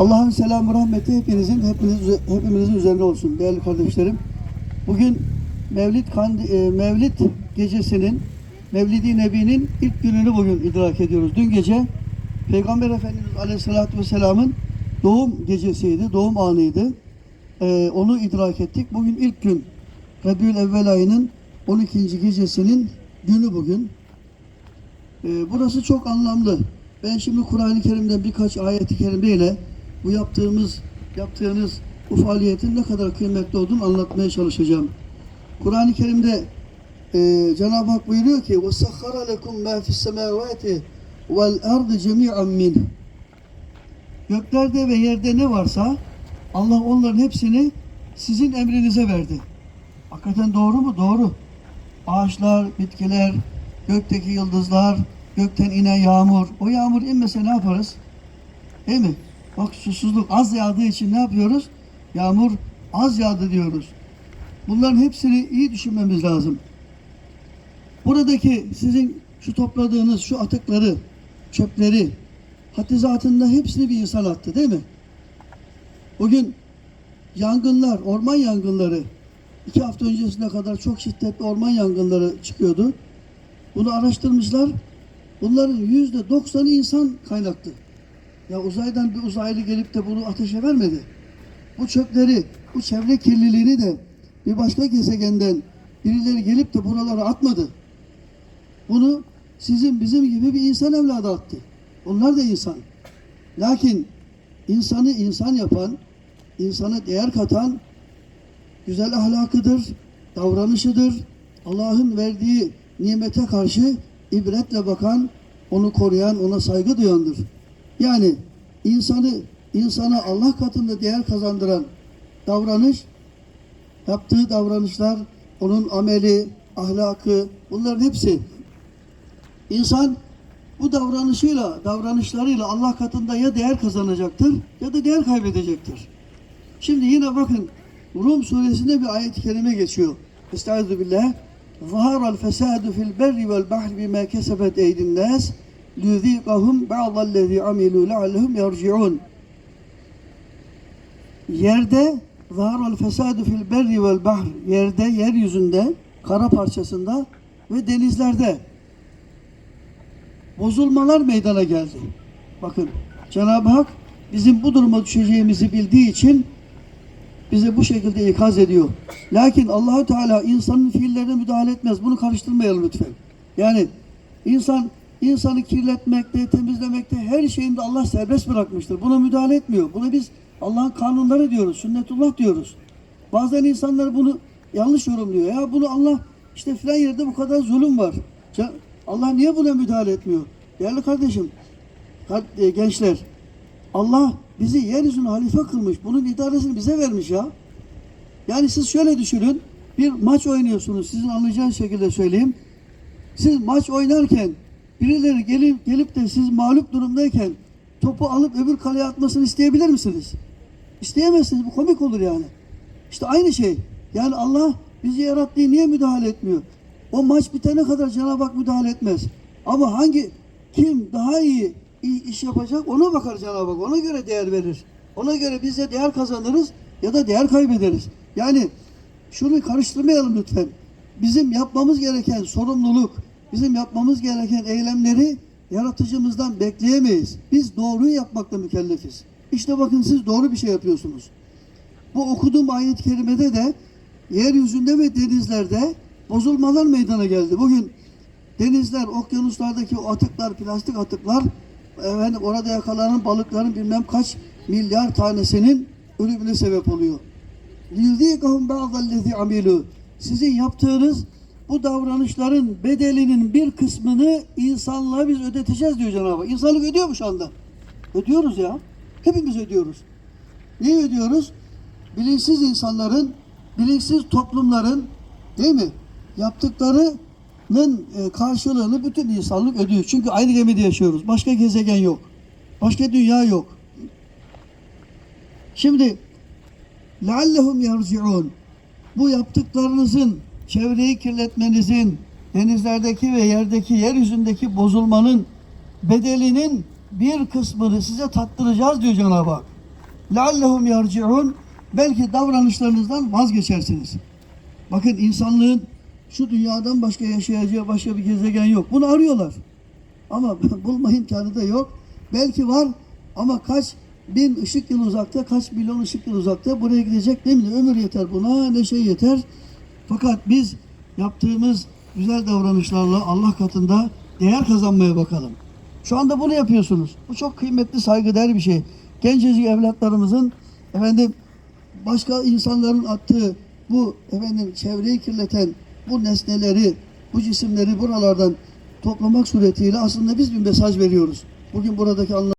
Allah'ın selamı rahmeti hepinizin hepiniz, hepimizin üzerine olsun değerli kardeşlerim. Bugün Mevlid Kand e, Mevlid gecesinin Mevlidi Nebi'nin ilk gününü bugün idrak ediyoruz. Dün gece Peygamber Efendimiz Aleyhisselatü Vesselam'ın doğum gecesiydi, doğum anıydı. Ee, onu idrak ettik. Bugün ilk gün Rabiül Evvel ayının 12. gecesinin günü bugün. Ee, burası çok anlamlı. Ben şimdi Kur'an-ı Kerim'den birkaç ayet-i kerimeyle bu yaptığımız, yaptığınız bu faaliyetin ne kadar kıymetli olduğunu anlatmaya çalışacağım. Kur'an-ı Kerim'de e, Cenab-ı Hak buyuruyor ki وَسَخَّرَ لَكُمْ مَا فِي السَّمَاوَاتِ وَالْاَرْضِ جَمِيعًا مِنْهُ Göklerde ve yerde ne varsa Allah onların hepsini sizin emrinize verdi. Hakikaten doğru mu? Doğru. Ağaçlar, bitkiler, gökteki yıldızlar, gökten inen yağmur. O yağmur inmese ne yaparız? Değil mi? Bak susuzluk az yağdığı için ne yapıyoruz? Yağmur az yağdı diyoruz. Bunların hepsini iyi düşünmemiz lazım. Buradaki sizin şu topladığınız şu atıkları, çöpleri, haddi zatında hepsini bir insan attı değil mi? Bugün yangınlar, orman yangınları, iki hafta öncesine kadar çok şiddetli orman yangınları çıkıyordu. Bunu araştırmışlar. Bunların yüzde doksanı insan kaynaklı. Ya uzaydan bir uzaylı gelip de bunu ateşe vermedi. Bu çöpleri, bu çevre kirliliğini de bir başka gezegenden birileri gelip de buralara atmadı. Bunu sizin bizim gibi bir insan evladı attı. Onlar da insan. Lakin insanı insan yapan, insana değer katan güzel ahlakıdır, davranışıdır. Allah'ın verdiği nimete karşı ibretle bakan, onu koruyan, ona saygı duyandır. Yani insanı insana Allah katında değer kazandıran davranış, yaptığı davranışlar, onun ameli, ahlakı, bunların hepsi insan bu davranışıyla, davranışlarıyla Allah katında ya değer kazanacaktır ya da değer kaybedecektir. Şimdi yine bakın Rum suresinde bir ayet-i kerime geçiyor. Estaizu billah. Zaharal fesadu fil berri vel bahri bima kesebet eydin nas lüzikahum ba'dallezî amilû leallehum yerci'ûn. Yerde zaharul fesadu fil berri vel bahr. Yerde, yeryüzünde, kara parçasında ve denizlerde bozulmalar meydana geldi. Bakın Cenab-ı Hak bizim bu duruma düşeceğimizi bildiği için bize bu şekilde ikaz ediyor. Lakin Allahu Teala insanın fiillerine müdahale etmez. Bunu karıştırmayalım lütfen. Yani insan insanı kirletmekte, temizlemekte her şeyinde Allah serbest bırakmıştır. Buna müdahale etmiyor. Buna biz Allah'ın kanunları diyoruz, sünnetullah diyoruz. Bazen insanlar bunu yanlış yorumluyor. Ya bunu Allah işte filan yerde bu kadar zulüm var. Allah niye buna müdahale etmiyor? Değerli kardeşim, kar- e, gençler, Allah bizi yeryüzüne halife kılmış. Bunun idaresini bize vermiş ya. Yani siz şöyle düşünün. Bir maç oynuyorsunuz. Sizin anlayacağınız şekilde söyleyeyim. Siz maç oynarken birileri gelip gelip de siz mağlup durumdayken topu alıp öbür kaleye atmasını isteyebilir misiniz? İsteyemezsiniz. Bu komik olur yani. İşte aynı şey. Yani Allah bizi yarattığı niye müdahale etmiyor? O maç bitene kadar Cenab-ı Hak müdahale etmez. Ama hangi kim daha iyi, iyi iş yapacak ona bakar Cenab-ı Hak. Ona göre değer verir. Ona göre biz de değer kazanırız ya da değer kaybederiz. Yani şunu karıştırmayalım lütfen. Bizim yapmamız gereken sorumluluk, bizim yapmamız gereken eylemleri yaratıcımızdan bekleyemeyiz. Biz doğruyu yapmakla mükellefiz. İşte bakın siz doğru bir şey yapıyorsunuz. Bu okuduğum ayet-i kerimede de yeryüzünde ve denizlerde bozulmalar meydana geldi. Bugün denizler, okyanuslardaki o atıklar, plastik atıklar efendim orada yakalanan balıkların bilmem kaç milyar tanesinin ölümüne sebep oluyor. لِيُذ۪يقَهُمْ بَعْضَ الَّذ۪ي عَمِلُوا Sizin yaptığınız bu davranışların bedelinin bir kısmını insanlığa biz ödeteceğiz diyor Cenab-ı Hak. İnsanlık ödüyor mu şu anda? Ödüyoruz ya. Hepimiz ödüyoruz. Niye ödüyoruz? Bilinçsiz insanların, bilinçsiz toplumların değil mi? Yaptıklarının e, karşılığını bütün insanlık ödüyor. Çünkü aynı gemide yaşıyoruz. Başka gezegen yok. Başka dünya yok. Şimdi لَعَلَّهُمْ يَرْجِعُونَ Bu yaptıklarınızın, çevreyi kirletmenizin, denizlerdeki ve yerdeki, yeryüzündeki bozulmanın bedelinin bir kısmını size tattıracağız diyor Cenab-ı Hak. لَعَلَّهُمْ يَرْجِعُونَ Belki davranışlarınızdan vazgeçersiniz. Bakın insanlığın şu dünyadan başka yaşayacağı başka bir gezegen yok. Bunu arıyorlar. Ama bulma imkanı da yok. Belki var ama kaç bin ışık yılı uzakta, kaç milyon ışık yılı uzakta buraya gidecek değil mi? Ömür yeter buna, ne şey yeter. Fakat biz yaptığımız güzel davranışlarla Allah katında değer kazanmaya bakalım. Şu anda bunu yapıyorsunuz. Bu çok kıymetli, saygıdeğer bir şey. Gencecik evlatlarımızın efendim başka insanların attığı bu efendim çevreyi kirleten bu nesneleri, bu cisimleri buralardan toplamak suretiyle aslında biz bir mesaj veriyoruz. Bugün buradaki anlam